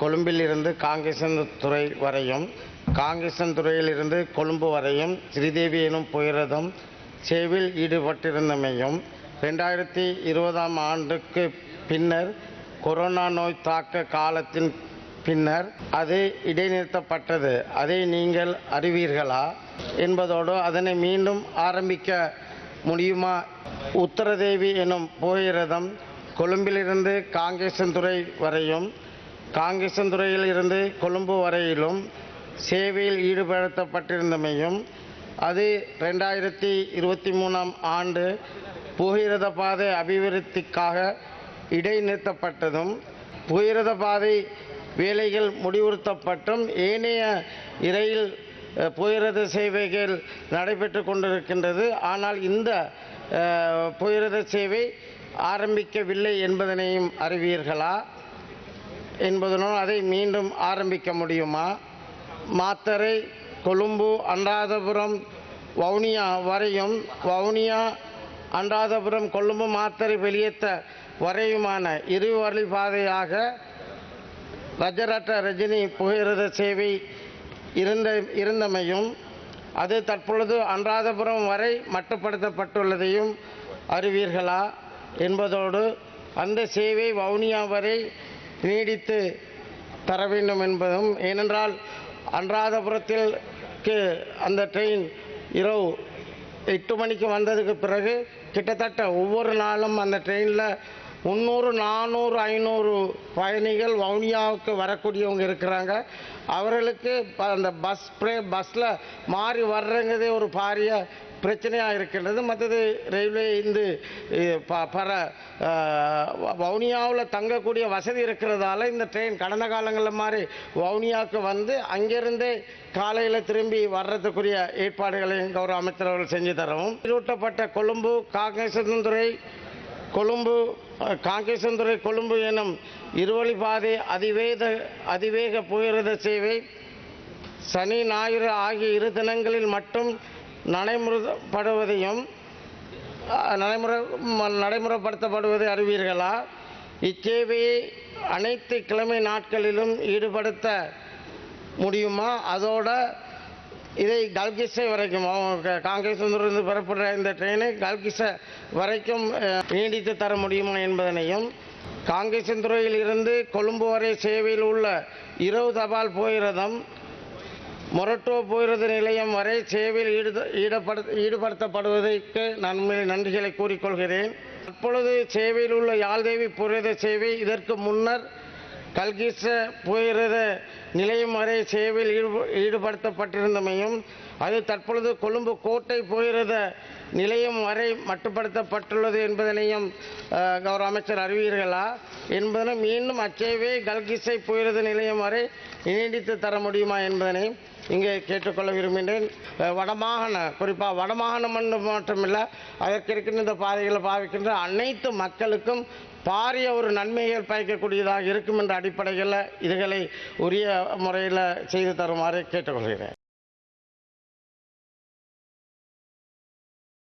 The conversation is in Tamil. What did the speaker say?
கொழும்பிலிருந்து காங்கேசன்துறை வரையும் காங்கேசன்துறையிலிருந்து கொழும்பு வரையும் ஸ்ரீதேவி எனும் புயரதம் சேவில் ஈடுபட்டிருந்தமையும் ரெண்டாயிரத்தி இருபதாம் ஆண்டுக்கு பின்னர் கொரோனா நோய் தாக்க காலத்தின் பின்னர் அது இடைநிறுத்தப்பட்டது. அதை நீங்கள் அறிவீர்களா? என்பதோடு அதனை மீண்டும் ஆரம்பிக்க முடியுமா? உத்தரதேவி எனும் போயிரதம் கொழும்பிலிருந்து காங்கேசன்துறை வரையும் காங்கேசன்துறையில் இருந்து கொழும்பு வரையிலும் சேவையில் ஈடுபடுத்தப்பட்டிருந்தமையும் அது ரெண்டாயிரத்தி இருபத்தி மூணாம் ஆண்டு புகிரத பாதை அபிவிருத்திக்காக இடைநிறுத்தப்பட்டதும் புகிரத பாதை வேலைகள் முடிவுறுத்தப்பட்டும் ஏனைய இரயில் புகிரத சேவைகள் நடைபெற்று கொண்டிருக்கின்றது. ஆனால் இந்த புகிரத சேவை ஆரம்பிக்கவில்லை என்பதனையும் அறிவீர்களா? என்பதனால் அதை மீண்டும் ஆரம்பிக்க முடியுமா? மாத்தரை கொழும்பு அன்றாதபுரம் வவுனியா வரையும் வவுனியா அன்றாதபுரம் கொழும்பு மாத்தரை வெளியேற்ற வரையுமான இருவழி பாதையாக ரஜரட்ட ரஜினி புகையிரத சேவை இருந்த இருந்தமையும் அது தற்பொழுது அன்றாதபுரம் வரை மட்டுப்படுத்தப்பட்டுள்ளதையும் அறிவீர்களா? என்பதோடு அந்த சேவை வவுனியா வரை நீடித்து தர வேண்டும் என்பதும் ஏனென்றால் அன்றாதபுரத்திற்கு அந்த ட்ரெயின் இரவு எட்டு மணிக்கு வந்ததுக்கு பிறகு கிட்டத்தட்ட ஒவ்வொரு நாளும் அந்த ட்ரெயினில் முந்நூறு நானூறு ஐநூறு பயணிகள் வவுனியாவுக்கு வரக்கூடியவங்க இருக்கிறாங்க. அவர்களுக்கு ப- அந்த பஸ் ப்ரே பஸ்ஸில் மாறி வர்றங்கிறதே ஒரு பாரிய பிரச்சனையாக இருக்கின்றது மற்றது ரயில்வே இந்த இ- பர வவுனியாவில் தங்கக்கூடிய வசதி இருக்கிறதால இந்த ட்ரெயின் கடந்த காலங்களில் மாதிரி வவுனியாவுக்கு வந்து அங்கிருந்தே காலையில் திரும்பி வர்றதுக்குரிய ஏற்பாடுகளையும் கௌரவ அமைச்சர் அவர்கள் செஞ்சு தரவும். திருவிட்டப்பட்ட கொழும்பு காங்கேசந்துறை கொழும்பு அஹ், காங்கேசந்துறை கொழும்பு எனும் இருவழி பாதை அதிவேக அதிவேக புகையிரத சேவை சனி ஞாயிறு ஆகிய இரு தினங்களில் மட்டும் நடைமுறைப்படுவதையும் நடைமுறை ம- நடைமுறைப்படுத்தப்படுவதை அறிவீர்களா? இச்சேவையை அனைத்து கிழமை நாட்களிலும் ஈடுபடுத்த முடியுமா? அதோட இதை கல்கிசை வரைக்கும் அவங்க காங்கிரஸ் பெறப்படுற இந்த ட்ரெயினை கல்கிஸை வரைக்கும் நீடித்து தர முடியுமா என்பதனையும் காங்கேசந்துறையில் இருந்து கொழும்பு வரை சேவையில் உள்ள இரவு தபால் போயிரதம் மொரட்டோ போகிறது நிலையம் வரை சேவையில் ஈடுத ஈடுபடு ஈடுபடுத்தப்படுவதற்கு நான் நன்றிகளை கூறிக்கொள்கிறேன். தற்பொழுது சேவையில் உள்ள யாழ்தேவி புரத சேவை இதற்கு முன்னர் கல்கிச புயரத நிலையம் வரை சேவையில் ஈடுப ஈடுபடுத்தப்பட்டிருந்தமையும் அது தற்பொழுது கொழும்பு கோட்டை புயரத நிலையம் வரை மட்டுப்படுத்தப்பட்டுள்ளது என்பதனையும் கௌரவ அமைச்சர் அறிவீர்களா? என்பதனை மீண்டும் அச்சேவை கல்கிசை புயரத நிலையம் வரை நீடித்து தர முடியுமா என்பதனை இங்கே கேட்டுக்கொள்ள விரும்புகின்றேன். வடமாகாண குறிப்பாக வடமாகாணம் மட்டுமில்லை அதற்கு இருக்கின்ற இந்த பாதைகளை பாவிக்கின்ற அனைத்து மக்களுக்கும் பாரிய ஒரு நன்மைகள் பயக்கக்கூடியதாக இருக்கும் என்ற அடிப்படையில் இதுகளை உரிய முறையில் செய்து தருமாறு கேட்டுக்கொள்கிறேன்.